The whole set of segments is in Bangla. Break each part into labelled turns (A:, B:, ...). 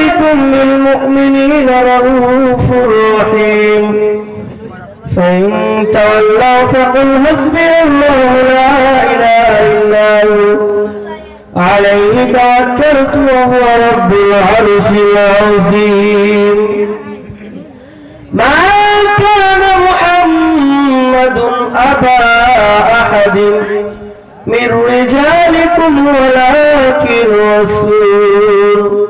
A: عليكم بالمؤمنين رؤوف رحيم. فإن تولوا فقل حسبي الله لا إله إلا هو. عليه توكلت وهو رب العرش العظيم. ما كان محمد أبا أحد من رجالكم ولكن رسول.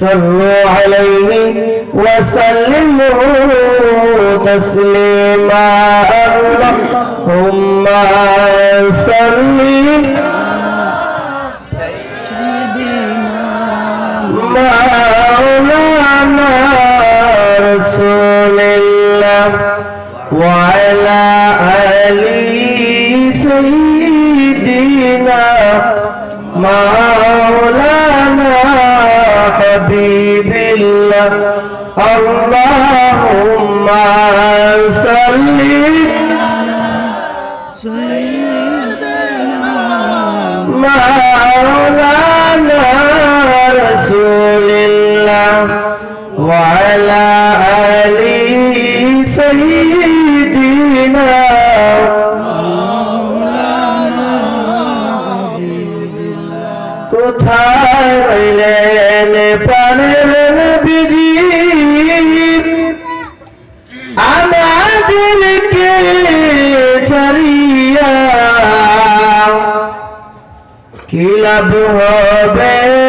A: صلوا عليه وسلموا تسليما. اللهم صل مولانا سيدنا কোথায় রইলেন প্রাণের নবীজি আমাদেরকে ছাড়িয়া কি লাভ হবে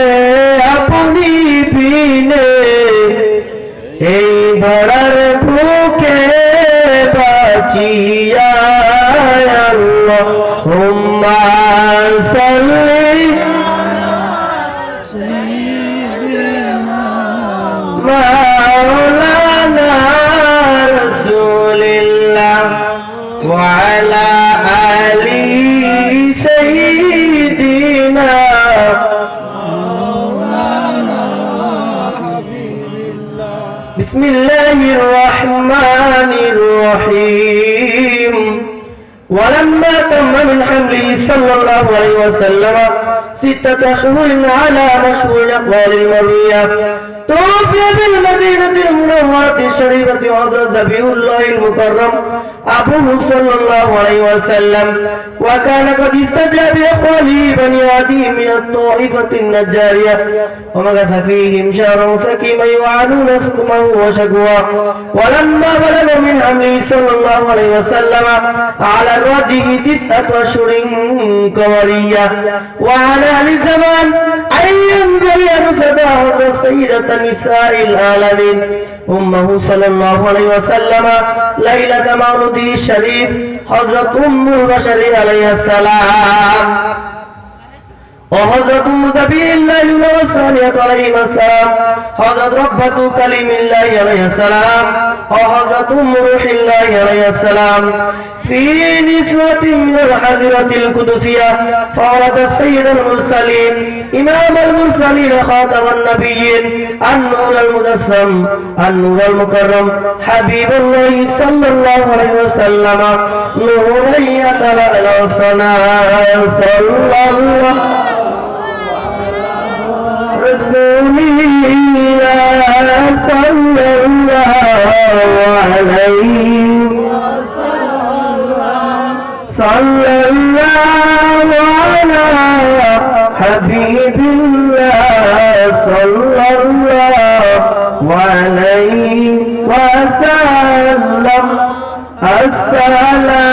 A: صلاتي يا اللهم صل مولانا رسول الله وعلى آله سيدنا مولانا حبيب الله بسم الله الرحمن الرحيم. ولما تم من حمله صلى الله عليه وسلم ستة أشهر على مشهور الأقوال المروية. توفي بالمدينة المنورة الشريفة حضرة ذبي الله المكرم أبوه صلى الله عليه وسلم وكان قد استجاب بإخوانه بني عدي من الطائفة النجارية ومكث فيهم شهرا سكيما يعانون سكمه وشكوى ولما بلغ من حمله صلى الله عليه وسلم على الوجه تسعة أشهر قمرية وعلى لزمان أن ينزل نسبه سيدة نساء العالمين. أمه صلى الله عليه وسلم ليلة مولده الشريف حضرة أم البشر عليه السلام. وحضرة مذبي الله الأولى والثانية عليهما السلام حضرة ربة كلم الله عليه السلام وحضرة أم روح الله عليه السلام في نسوة من الحذرة القدسية فورد السيد المرسلين إمام المرسلين خاتم النبيين النور المدسم النور المكرم حبيب الله صلى الله عليه وسلم نورا يتلألأ صلى الله رسول الله صلى الله عليه صلى الله على حبيب الله عليه وسلم. السلام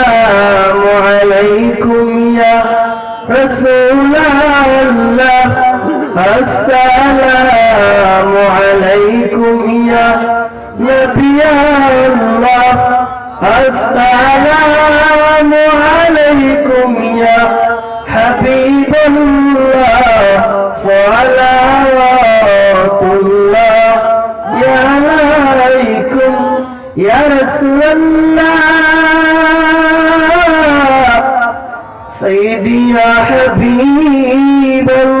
A: السلام عليكم يا نبي الله. السلام عليكم يا حبيب الله. صلوات الله يا عليكم يا رسول الله. سيدي يا حبيب الله.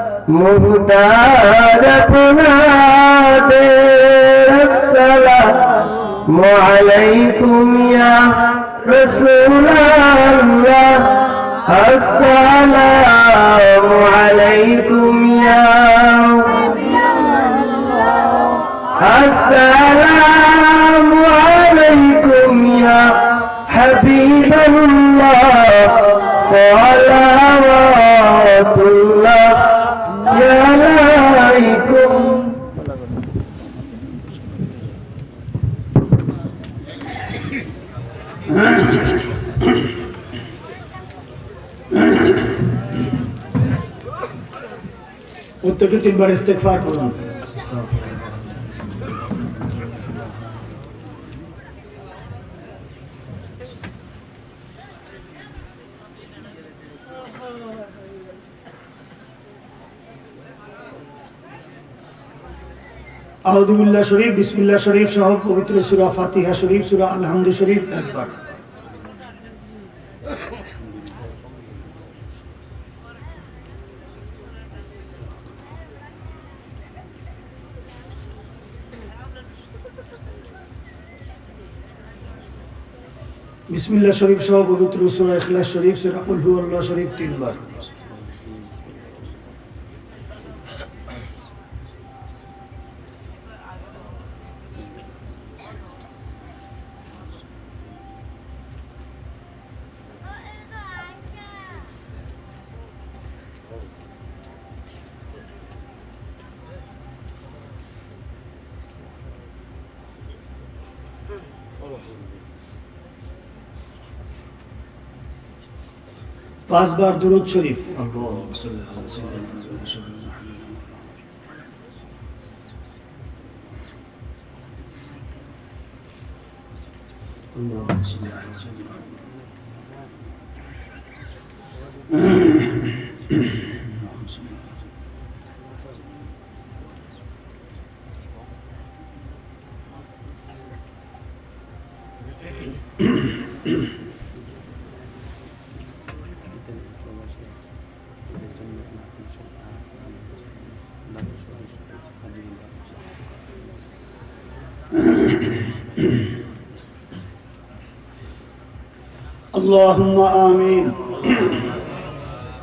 A: মুহতাজ আপনাদের আসসালামু। আলাইকুম ইয়া রাসূলুল্লাহ।
B: প্রত্যেকে তিনবার ইস্তেগফার করুন। আহদুবিল্লাহ শরীফ, বিসমিল্লাহ শরীফ সহ পবিত্র সুরা ফাতিহা শরীফ, সুরা আলহামদু শরীফ একবার। বিসমিল্লাহ শরীফ সহ পবিত্র সুরা ইখলাস শরীফ সুরা কুল আল্লাহ শরীফ তিনবার। পাঁচবার দুরুদ শরীফ আল্লাহুম্মা اللهم آمين.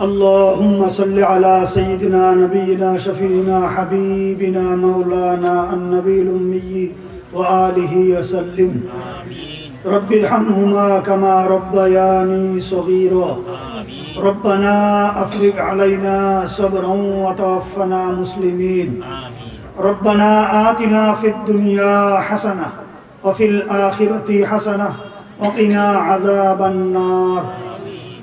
B: اللهم صل على سيدنا نبينا شفينا حبيبنا مولانا النبي الأمي وآله وسلم. رب ارحمهما كما ربياني صغيرا. ربنا أفرغ علينا صبرا وتوفنا مسلمين. ربنا آتنا في الدنيا حسنة وفي الآخرة حسنة وقنا عذاب النار.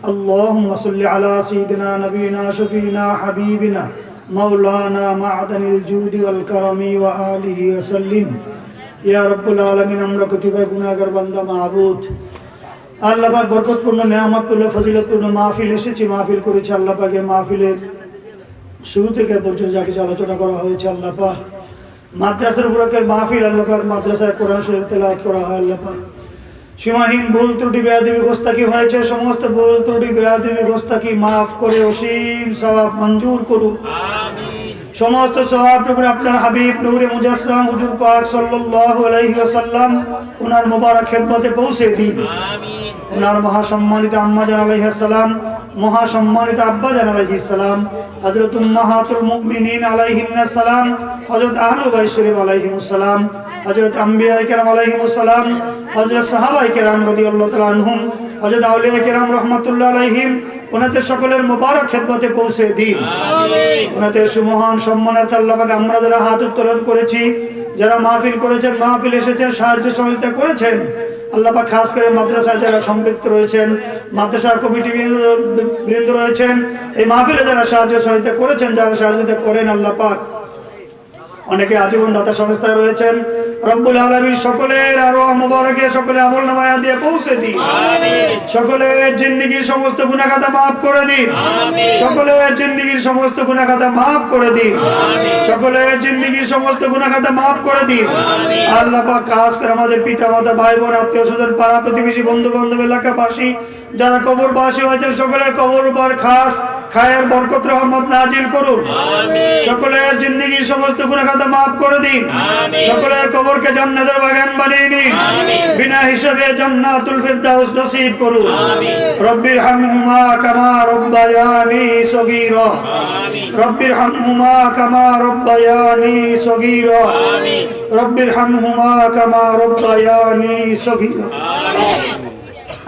B: اللهم صل على سيدنا نبينا شفينا حبيبنا مولانا معدن الجود والكرم وآله وسلم. يا رب العالمين أمرك تبقنا گناہ گر পাক বরকতপূর্ণ, নেয়ামতপূর্ণ, ফজিলতপূর্ণ মাহফিল এসেছি, মাহফিল করেছি আল্লাপাকে মাহফিলের শুরু থেকে পর্যন্ত যে আলোচনা করা হয়েছে আল্লাহ পাক মাদ্রাসার বুড়াকের মাহফিল আল্লাপাক মাদ্রাসায় কোরআন শরীফ তেলাওয়াত করা হয় আল্লাহ পাক সীমাহীন ভুল ত্রুটি, বেয়াদিবি গোস্তাকি হয়েছে, সমস্ত ভুল ত্রুটি, বেয়াদিবি গোস্তাকি মাফ করে অসীম সওয়াব মঞ্জুর করুন। সমস্ত নবীর আপনার হাবিব নূরে মুজাসসাম হুজুর পাক সাল্লাল্লাহু আলাইহি ওয়াসাল্লাম ওনার মোবারক খেদমতে পৌঁছে দিন। ওনার মহাসম্মানিত আম্মা জান আলাইহিস সালাম মহাসম্মানিত আব্বা জান আলাইহিস সালাম হযরত উম্মাহাতুল মুমিনিন আলাইহিন্নাস সালাম হযরত আহলু বাইত শরীফ আলাইহিমুস সালাম হযরত আম্বিয়া কেরাম আলাইহিমুস সালাম হযরত সাহাবায়ে কেরাম রাদিয়াল্লাহু তাআলা আনহুম হযরত আউলিয়া কেরাম রাহমাতুল্লাহ আলাইহিম ওনাদের সকলের মোবারক খেদমতে পৌঁছে দিন। ওনাদের সুমহান সম্মানের আল্লাহ পাক আমরা যারা হাত উত্তোলন করেছি যারা মাহফিল করেছেন মাহফিল এসেছেন সাহায্য সহযোগিতা করেছেন আল্লাহ পাক খাস করে মাদ্রাসায় যারা সম্পৃক্ত রয়েছেন, মাদ্রাসা কমিটি বৃন্দ- রয়েছেন, এই মাহফিলে যারা সাহায্য সহযোগিতা করেছেন, যারা সাহায্য করেন আল্লাহ পাক অনেকে আজীবন দাতা সংস্থায় রয়েছেন। রব্বুল আলমীর সকলের আরও মোবারকে সকলে আমল নামায়া দিয়ে পৌঁছে দিন। সকলের জিন্দিগির সমস্ত গুণাখাতা মাফ করে দিন। সকলের জিন্দিগির সমস্ত গুণাখাতা মাফ করে দিন। সকলের জিন্দিগির সমস্ত গুণাখাতা মাফ করে দিন। আল্লাহ পাক কাজ করে আমাদের পিতা মাতা ভাই বোন আত্মীয় স্বজন পাড়া প্রতিবেশী বন্ধু বান্ধব এলাকাবাসী যারা কবরবাসী হয়েছেন সকলের কবর উপর খাস খায়ের বরকত রহমত নাজিল করুন। সকলের জিন্দগির সমস্ত গুণাখাতা মাফ করে দিন। সকলের কবরকে জান্নাতের বাগান বানিয়ে নিন। বিনা হিসাবে জান্নাতুল ফিরদাউস নসিব করুন। রব্বির হামহুমা কামা রব্বায়ানি সগীরা। রব্বির হামহুমা কামা রব্বায়ানি সগীরা। রব্বির হামহুমা কামা রব্বায়ানি সগীরা।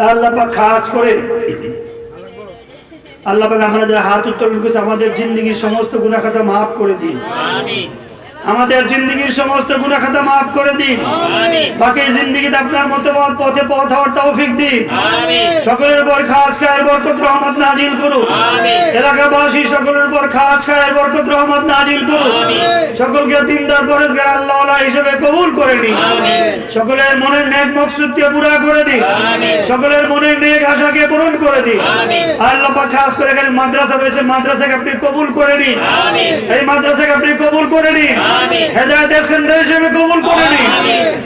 B: আল্লাহ পাক খাস করে আল্লাহ আমরা যারা হাত উত্তোলন করেছি আমাদের জিন্দগির সমস্ত গুণাখাতা মাফ করে দিন। আমাদের জিন্দগির সমস্ত গুণাখাতা মাফ করে দিন। বাকি জিন্দগিতে আপনার মতামত পথে পথ হওয়ার তৌফিক দিন। সকলের উপর খাস খায়ের বরকত রহমত নাজিল করুন। এলাকাবাসী সকলের উপর খাস খায়ের বরকত রহমত নাজিল করুন। সকলকে দিনদার পরেজগার আল্লাহ হিসেবে কবুল করে নিন। সকলের মনের নেক মকসুদকে পুরা করে দিন। সকলের মনের নেক আশাকে পূরণ করে দিন। আল্লাহ খাস করে এখানে মাদ্রাসা রয়েছে মাদ্রাসাকে আপনি কবুল করে নিন। এই মাদ্রাসাকে আপনি কবুল করে নিন হেদায়েতের সেন্টার হিসেবে কবুল করে নিন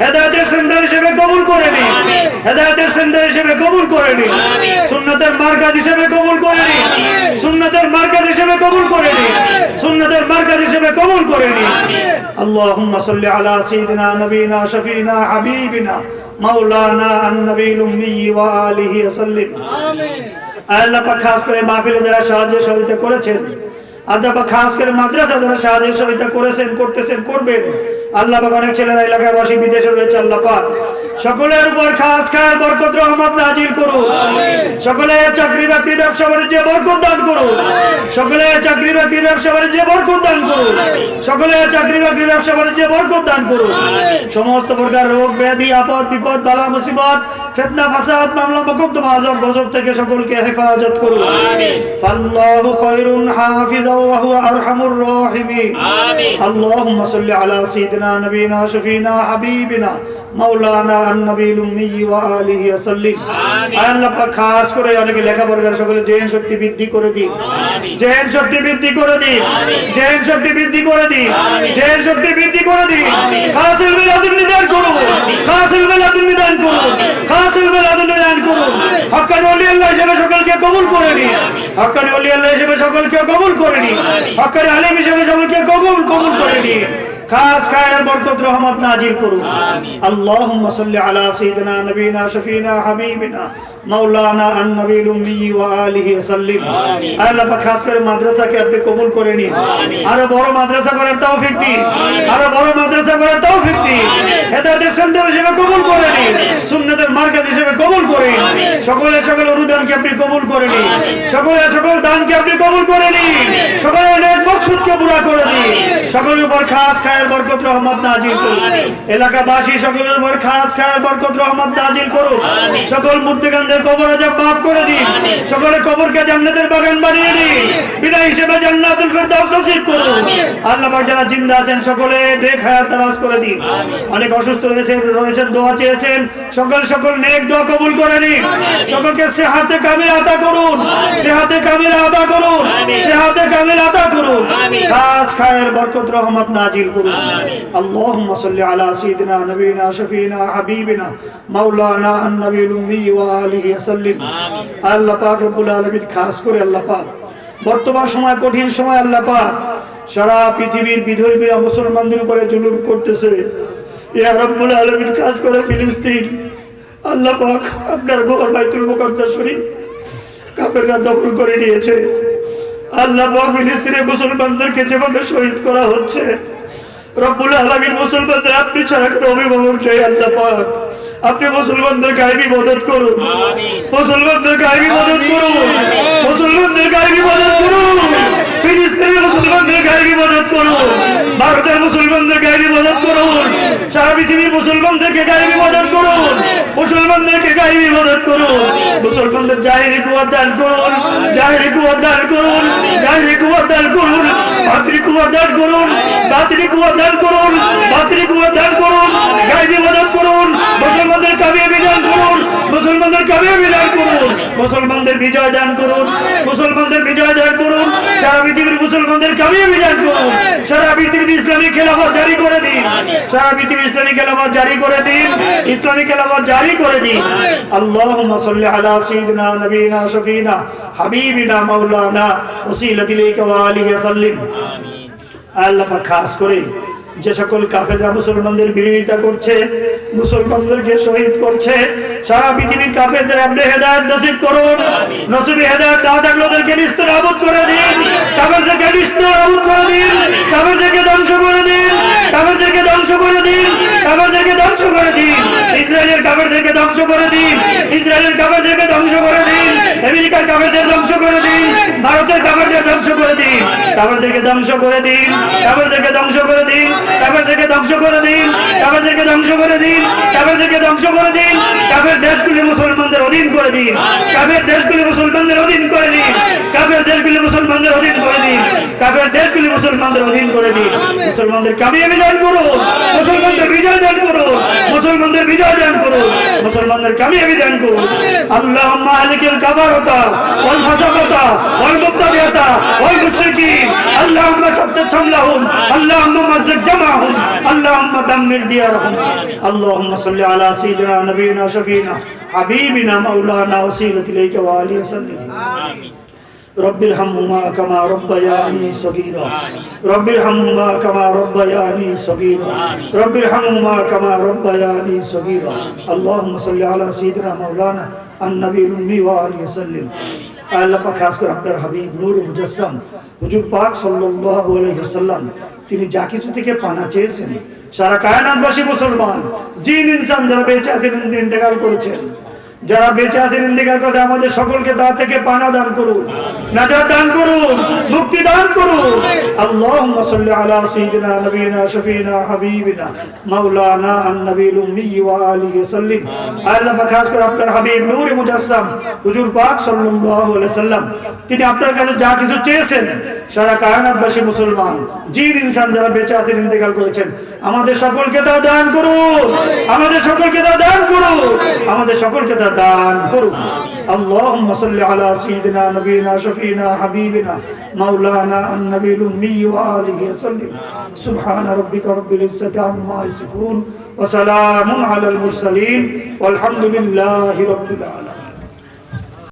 B: হেদায়েতের সেন্টার হিসেবে কবুল করে নিন হেদায়েতের সেন্টার হিসেবে কবুল করে নিন সুন্নাতের মার্কাজ হিসেবে কবুল করে নিন সুন্নাতের মার্কাজ হিসেবে কবুল করে নিন সুন্নাতের মার্কাজ হিসেবে কবুল করে নিন اللهم صل على سيدنا نبينا شفينا حبيبنا مولانا النبي الأمي وآله وسلم আল্লাহ পাক খাস করে মাহফিলে যারা সাহায্য সহযোগিতা করেছেন আল্লাহ খাস করে মাদ্রাসা যারা সাহায্য সহযোগিতা করেছেন করতেছেন করবেন। আল্লাহ পাক অনেক ছেলেরা বিদেশে রয়েছে আল্লাহ পাক। সকলের উপর খাস খাস বরকত রহমত নাজিল করুন। সকলের চাকরি বাকরি ব্যবসা বাণিজ্যে বরকত দান করুন। সকলের চাকরি বাকরি ব্যবসা বাণিজ্যে বরকত দান করুন। সকলের চাকরি বাকরি ব্যবসা বাণিজ্যে বরকত দান করুন। সমস্ত প্রকার রোগ ব্যাধি আপদ বিপদ বালা মুসিবত ফিতনা ফাসাদ মামলা মুকদ্দমা গজব থেকে সকলকে হেফাজত করুন। ফাল্লাহু খায়রুন হাফিজা। ওয়া হুয়া আরহামুর রাহিমিন اللهم صل على سيدنا نبينا شفينا حبيبنا مولانا النبي الأمي وآله وسلم আল্লাহ পাক খাস করে অনেকে লেখাপড়ার সকলে জেন শক্তি বৃদ্ধি করে দিন জেন শক্তি বৃদ্ধি করে দিন জেন শক্তি বৃদ্ধি করে দিন জেন শক্তি বৃদ্ধি করে দিন হাসিল মিলাদুন নিদান করুন হাসিল মিলাদুন নিদান করুন হাসিল মিলাদুন নিদান করুন হক্কানি ওলি আল্লাহ হিসেবে সকলকে কবুল করে নিন হক্কানি অলি আল্লাহ হিসেবে সকলকে কবুল করে নিন হক্কানি আলিম হিসেবে সকলকে কবুল কবুল করে নিন খাস খায়ের বরকত রহমত নাজিল করুন। আল্লাহুম্মা সাল্লি আলা সাইয়্যিদিনা নবীনা শফিনা হাবিবিনা মাওলানা আন-নবীল উম্মি ওয়া আলিহি সাল্লিম। আল্লাহ পাক খাস করে মাদ্রাসাকে আপনি কবুল করে নিন। আরও বড় মাদ্রাসা করার তৌফিক দিন। আরও বড় মাদ্রাসা করার তৌফিক দিন। হেদায়েতের সেন্টার হিসেবে কবুল করে নিন। সুন্নতের মার্কাজ হিসেবে কবুল করে নিন। সকলের সকল অনুদানকে আপনি কবুল করে নিন। সকলের সকল দানকে আপনি কবুল করে নিন। সকলের নেক মকসুদকে পুরা করে দিন। সকলের উপর খাস খায় খায়ের বরকত রহমত নাজিল করুন। এলাকাবাসী সকলের উপর খাস খায়ের বরকত রহমত নাজিল করুন। সকল মূর্তিকানদের কবর আজাব মাফ করে দিন। সকলের কবরকে জান্নাতের বাগান বানিয়ে দিন। বিনা হিসেবে জান্নাতুল ফেরদাউস নসিব করুন। আল্লাহ পাক যারা জিন্দা আছেন সকলে নেক হায়াত দারাজ করে দিন। অনেক অসুস্থ রয়েছেন রয়েছেন দোয়া চেয়েছেন। সকল সকল নেক দোয়া কবুল করে নিন। সকলকে সেহাতে কামিল আতা করুন। সেহাতে কামিল আতা করুন। সেহাতে কামিল আতা করুন। খাস খায়ের বরকত রহমত নাজিল করুন। اللهم صل على سيدنا نبينا شفينا حبيبنا مولانا النبي الأمي وآله وسلم আল্লাহ পাক রব্বুল আলামিন খাস করে আল্লাহ পাক বর্তমান সময় কঠিন সময় আল্লাহ পাক সারা পৃথিবীর বিধর্মীরা মুসলমানদের উপরে জুলুম করতেছে এ রব্বুল আলমীর কাজ করে ফিলিস্তিন আল্লাহ পাক আপনার ঘর বাইতুল মুকদ্দাস শরীফ কাপেররা দখল করে নিয়েছে আল্লাহ পাক ফিলিস্তিনের মুসলমানদেরকে যেভাবে শহীদ করা হচ্ছে রব্বুল আলমীর মুসলমানদের আপনি ছাড়া কোনো অভিভাবক নেই আল্লাহ পাক। আপনি মুসলমানদের গায়েবী মদত করুন। মুসলমানদের গায়েবী মদত করুন। মুসলমানদের গায়েবী মদত করুন। ফিলিস্তিনের মুসলমানদের গায়েবী মদত করুন ভারতের মুসলমানদের গায়েবী মদত করুন সারা পৃথিবীর মুসলমানদেরকে গায়েবী মদত করুন মুসলমানদেরকে গায়েবী মদত করুন মুসলমানদের জাহিরি কুয়ার দান করুন জাহিরি কুয়ার দান করুন জাহিরি কুয়ার দান করুন বাতিরি কুয়ার দান করুন বাতিরি কুয়ার দান করুন বাতিরি কুয়ার দান করুন গায়েবী মদত করুন মুসলমানদের কামিয়াবি দান করুন মুসলমানদের কামিয়াবি দান করুন মুসলমানদের বিজয় দান করুন মুসলমানদের বিজয় দান করুন সারা পৃথিবীর মুসলমানদের আমি অভিযান করুন সারা পৃথিবীতে ইসলামী খেলাফত জারি করে দিন। সারা পৃথিবী ইসলামী খেলাফত জারি করে দিন। ইসলামী খেলাফত জারি করে দিন। আল্লাহুম্মা সাল্লি আলা সাইয়্যিদিনা নবীনা শফিনা হাবিবিনা মাওলানা ওসিলাতিলাইকা ওয়া আলিহি সাল্লিম আল্লাহ পাক খাস করে যে সকল কাফেররা মুসলমানদের বিরোধিতা করছে মুসলমানদেরকে শহীদ করছে সারা পৃথিবীর কাফেরদের আপনি হেদায়ত নসিব করুন নসিবে হেদায়ত না থাকলে ওদেরকে নিস্ত নাবুদ করে দিন কাফেরদেরকে নিস্ত নাবুদ করে দিন কাফেরদেরকে ধ্বংস করে দিন কাফেরদেরকে ধ্বংস করে দিন কাফেরদেরকে ধ্বংস করে দিন ইসরায়েলের কাফেরদেরকে ধ্বংস করে দিন ইসরায়েলের কাফেরদেরকে ধ্বংস করে দিন আমেরিকার কাফেরদের ধ্বংস করে দিন ভারতের কাফেরদের ধ্বংস করে দিন কাফেরদেরকে ধ্বংস করে দিন কাফেরদেরকে ধ্বংস করে দিন কাফেরদেরকে ধ্বংস করে দিন কাফেরদেরকে ধ্বংস করে দিন কাফেরদেরকে ধ্বংস করে দিন কাফের দেশগুলি মুসলমানদের অধীন করে দিন কাফের দেশগুলি মুসলমানদের অধীন করে দিন কাফের দেশগুলি মুসলমানদের অধীন করে দিন। কাফের দেশগুলি মুসলমানদের অধীন করে দিন। মুসলমানদের কামিয়াবি দান করুন। মুসলমানদের বিজয় দান করুন। মুসলমানদের বিজয় দান করুন। মুসলমানদের কামিয়াবি দান করুন। আল্লাহুম্মা আহলিকিল কাবারতা ওয়াল ফাসাকাতা ওয়াল মুবতাদিয়াতা ওয়াল মুশরিকিন। আল্লাহুম্মা শাদ্দিদ শামলাহুম। আল্লাহুম্মা মাযিদ জামাহুম। আল্লাহুম্মা দাম্মির দিয়ারহুম। আল্লাহুম্মা সাল্লি আলা সাইয়্যিদিনা নবিয়িনা শাফিনা হাবিবিনা মাওলানা ওসিলাতি ইলাইকা ওয়া আলিহি সাল্লিম। رب ارحمهما كما ربياني صغيرا رب ارحمهما كما ربياني صغيرا رب ارحمهما كما ربياني صغيرا اللهم صل على سيدنا مولانا النبي الأمي وآله وسلم আল্লাহ পাক খাস করে আপনার হাবিব নূর মুজাসসাম হুজুর পাক সাল্লাল্লাহু আলাইহি ওয়াসাল্লাম তিনি যা কিছু থেকে পানা চেয়েছেন সারা কায়নাতবাসী মুসলমান জিন ইনসান যারা বেঁচে আছেন ইন্তেকাল করেছেন যারা বেঁচে আছেন ইন্দিকার কথা আমাদের সকলকে তা থেকে পানা দান করুন, নাজাত দান করুন, মুক্তি দান করুন। সাল্লি আলা সাইয়্যিদিনা নবিয়িনা শফিনা, হাবিবিনা, মাওলানা, আন-নবীল উম্মি ওয়া আলিহি সাল্লিম আল্লাহ খাস করে আপনার হাবিব নূরে মুজাসসাম, হুজুর পাক সাল্লাল্লাহু আলাইহি সাল্লাম তিনি আপনার কাছে যা কিছু চেয়েছেন সারা কায়নাতবাসী মুসলমান জিন ইনসান যারা বেঁচে আছেন ইন্তেকাল করেছেন আমাদের সকলকে তা দান করুন আমাদের সকলকে তা দান করুন আমাদের সকলকে তা দান করুন اللهم صل على سيدنا نبينا شفينا حبيبنا مولانا النبي الأمي وآله وسلم سبحان ربك رب العزة عما يصفون وسلام على المرسلين والحمد لله رب العالمين